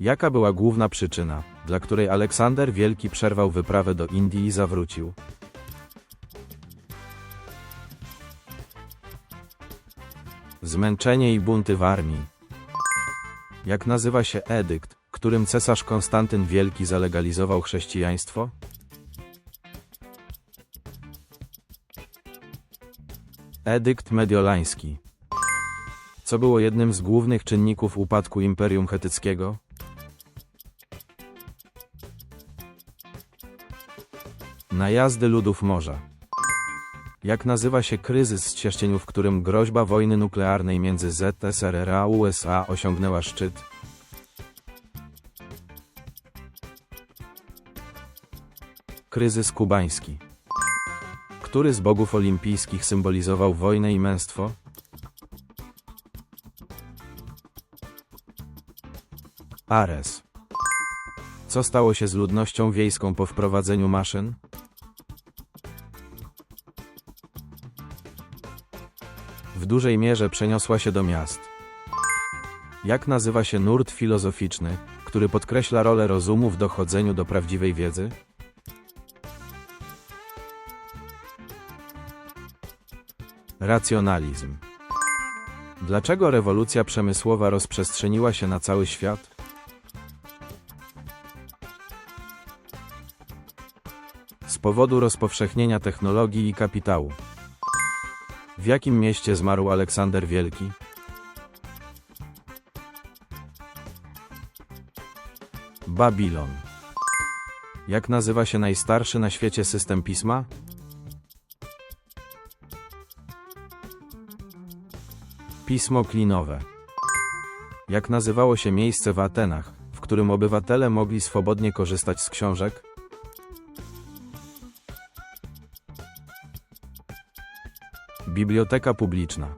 Jaka była główna przyczyna, dla której Aleksander Wielki przerwał wyprawę do Indii i zawrócił? Zmęczenie i bunty w armii. Jak nazywa się edykt, którym cesarz Konstantyn Wielki zalegalizował chrześcijaństwo? Edykt mediolański. Co było jednym z głównych czynników upadku Imperium Chetyckiego? Najazdy ludów morza. Jak nazywa się kryzys z Cieszcieniu, w którym groźba wojny nuklearnej między ZSRR a USA osiągnęła szczyt? Kryzys kubański. Który z bogów olimpijskich symbolizował wojnę i męstwo? Ares. Co stało się z ludnością wiejską po wprowadzeniu maszyn? Dużej mierze przeniosła się do miast. Jak nazywa się nurt filozoficzny, który podkreśla rolę rozumu w dochodzeniu do prawdziwej wiedzy? Racjonalizm. Dlaczego rewolucja przemysłowa rozprzestrzeniła się na cały świat? Z powodu rozpowszechnienia technologii i kapitału. W jakim mieście zmarł Aleksander Wielki? Babilon. Jak nazywa się najstarszy na świecie system pisma? Pismo klinowe. Jak nazywało się miejsce w Atenach, w którym obywatele mogli swobodnie korzystać z książek? Biblioteka publiczna.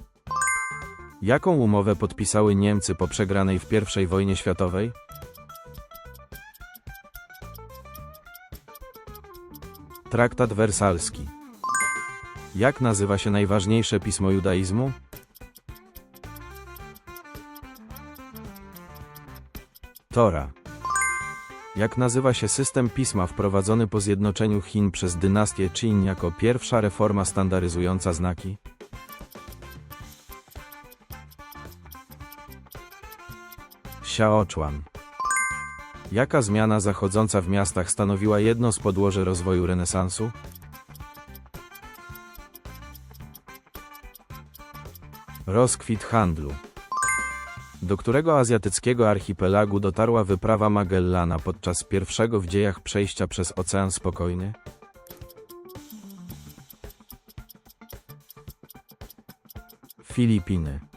Jaką umowę podpisały Niemcy po przegranej w I wojnie światowej? Traktat wersalski. Jak nazywa się najważniejsze pismo judaizmu? Tora. Jak nazywa się system pisma wprowadzony po zjednoczeniu Chin przez dynastię Qin jako pierwsza reforma standaryzująca znaki? Xiaochuan. Jaka zmiana zachodząca w miastach stanowiła jedno z podłoży rozwoju renesansu? Rozkwit handlu. Do którego azjatyckiego archipelagu dotarła wyprawa Magellana podczas pierwszego w dziejach przejścia przez Ocean Spokojny? Filipiny.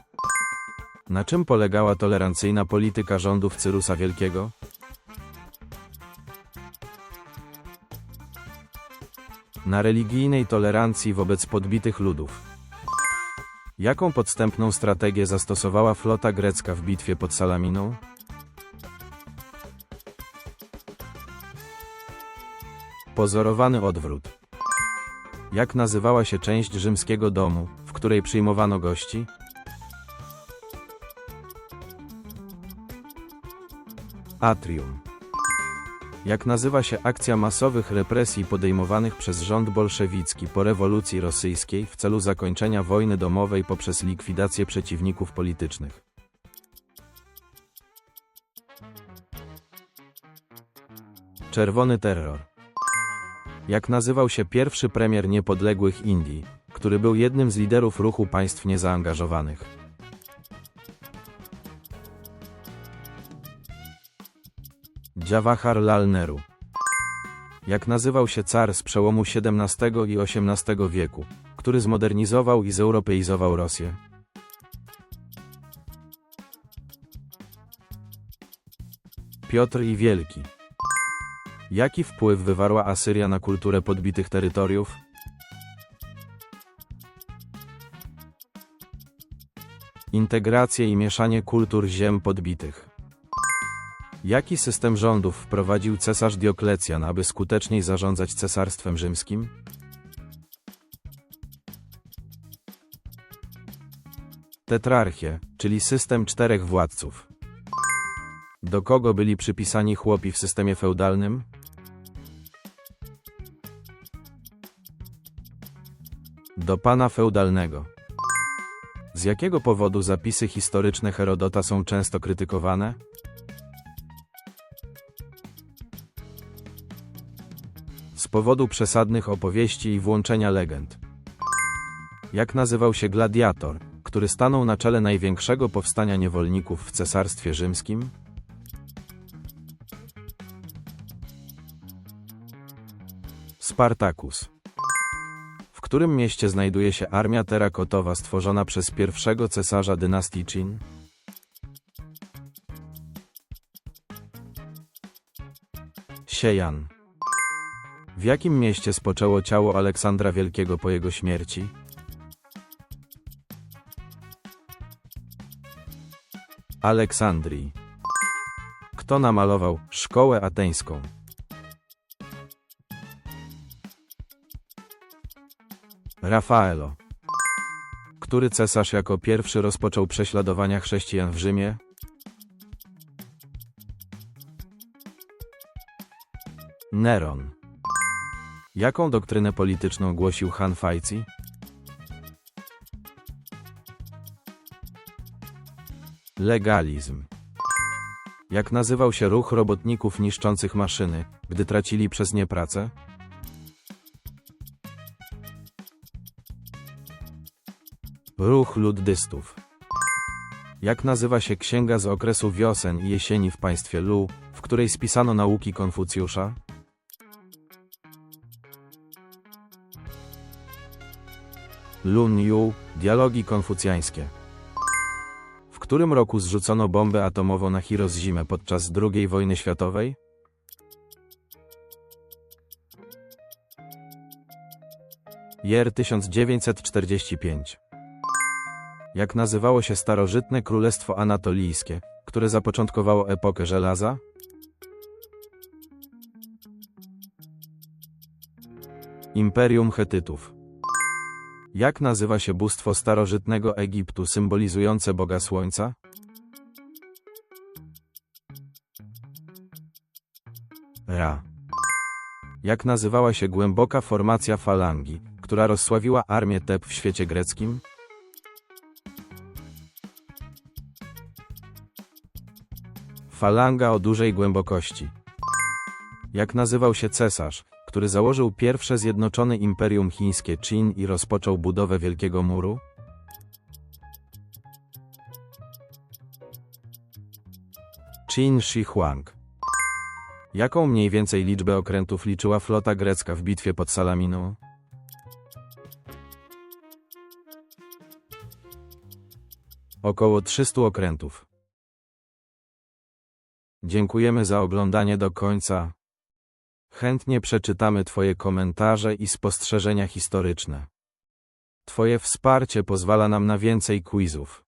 Na czym polegała tolerancyjna polityka rządów Cyrusa Wielkiego? Na religijnej tolerancji wobec podbitych ludów. Jaką podstępną strategię zastosowała flota grecka w bitwie pod Salaminą? Pozorowany odwrót. Jak nazywała się część rzymskiego domu, w której przyjmowano gości? Atrium. Jak nazywa się akcja masowych represji podejmowanych przez rząd bolszewicki po rewolucji rosyjskiej w celu zakończenia wojny domowej poprzez likwidację przeciwników politycznych? Czerwony terror. Jak nazywał się pierwszy premier niepodległych Indii, który był jednym z liderów ruchu państw niezaangażowanych? Jawahar Lal Nehru. Jak nazywał się car z przełomu XVII i XVIII wieku, który zmodernizował i zeuropeizował Rosję? Piotr i Wielki. Jaki wpływ wywarła Asyria na kulturę podbitych terytoriów? Integrację i mieszanie kultur ziem podbitych. Jaki system rządów wprowadził cesarz Dioklecjan, aby skuteczniej zarządzać cesarstwem rzymskim? Tetrarchię, czyli system czterech władców. Do kogo byli przypisani chłopi w systemie feudalnym? Do pana feudalnego. Z jakiego powodu zapisy historyczne Herodota są często krytykowane? Z powodu przesadnych opowieści i włączenia legend. Jak nazywał się gladiator, który stanął na czele największego powstania niewolników w Cesarstwie Rzymskim? Spartacus. W którym mieście znajduje się armia terakotowa stworzona przez pierwszego cesarza dynastii Qin? Siejan. W jakim mieście spoczęło ciało Aleksandra Wielkiego po jego śmierci? Aleksandrii. Kto namalował szkołę ateńską? Rafaelo. Który cesarz jako pierwszy rozpoczął prześladowania chrześcijan w Rzymie? Neron. Jaką doktrynę polityczną głosił Han Fajci? Legalizm. Jak nazywał się ruch robotników niszczących maszyny, gdy tracili przez nie pracę? Ruch luddystów. Jak nazywa się księga z okresu wiosen i jesieni w państwie Lu, w której spisano nauki Konfucjusza? Lun Yu, dialogi konfucjańskie. W którym roku zrzucono bombę atomową na Hiroshimę podczas II wojny światowej? Jer 1945. Jak nazywało się starożytne królestwo anatolijskie, które zapoczątkowało epokę żelaza? Imperium Chetytów. Jak nazywa się bóstwo starożytnego Egiptu symbolizujące Boga Słońca? Ra. Jak nazywała się głęboka formacja falangi, która rozsławiła armię Teb w świecie greckim? Falanga o dużej głębokości. Jak nazywał się cesarz, który założył pierwsze zjednoczone imperium chińskie Qin i rozpoczął budowę Wielkiego Muru? Qin Shi Huang. Jaką mniej więcej liczbę okrętów liczyła flota grecka w bitwie pod Salaminą? Około 300 okrętów. Dziękujemy za oglądanie do końca. Chętnie przeczytamy Twoje komentarze i spostrzeżenia historyczne. Twoje wsparcie pozwala nam na więcej quizów.